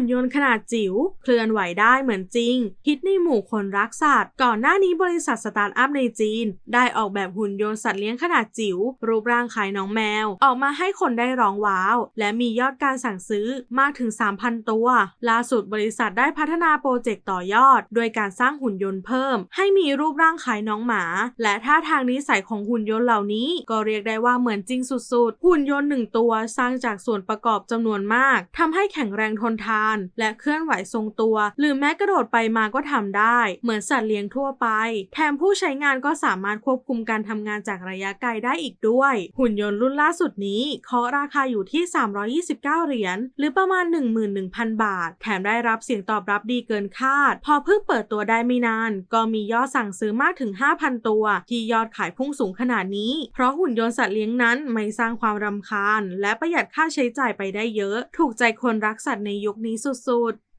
หุ่นยนต์ขนาดจิ๋วเคลื่อนไหวได้เหมือนจริง ฮิตในหมู่คนรักสัตว์ ก่อนหน้านี้บริษัทสตาร์ทอัพในจีน ได้ออกแบบหุ่นยนต์สัตว์เลี้ยงขนาดจิ๋วรูปร่างคล้ายน้องแมว ออกมาให้คนได้ร้องว้าว และมียอดการสั่งซื้อมากถึง 3,000 ตัว ล่าสุดบริษัทได้พัฒนาโปรเจกต์ต่อยอด โดยการสร้างหุ่นยนต์เพิ่ม ให้มีรูปร่างคล้ายน้องหมา และท่าทางนิสัยของหุ่นยนต์เหล่านี้ ก็เรียกได้ว่าเหมือนจริงสุดๆ หุ่นยนต์หนึ่งตัวสร้างจากส่วนประกอบจำนวนมากทำให้แข็งแรงทนทานและเคลื่อนไหวทรงตัว หรือแม้กระโดดไปมาก็ทำได้ เหมือนสัตว์เลี้ยงทั่วไป แถมผู้ใช้งานก็สามารถควบคุมการทำงานจากระยะไกลได้อีกด้วย หุ่นยนต์รุ่นล่าสุดนี้เคาะราคาอยู่ที่ 329 เหรียญหรือประมาณ 11,000 บาท แถมได้รับเสียงตอบรับดีเกินคาด พอเพิ่งเปิดตัวได้ไม่นาน ก็มียอดสั่งซื้อมากถึง 5,000 ตัว ที่ยอดขายพุ่งสูงขนาดนี้ เพราะหุ่นยนต์สัตว์เลี้ยงนั้นไม่สร้างความรำคาญ และประหยัดค่าใช้จ่ายไปได้เยอะ ถูกใจคนรักสัตว์ในยุคนี้สุดๆ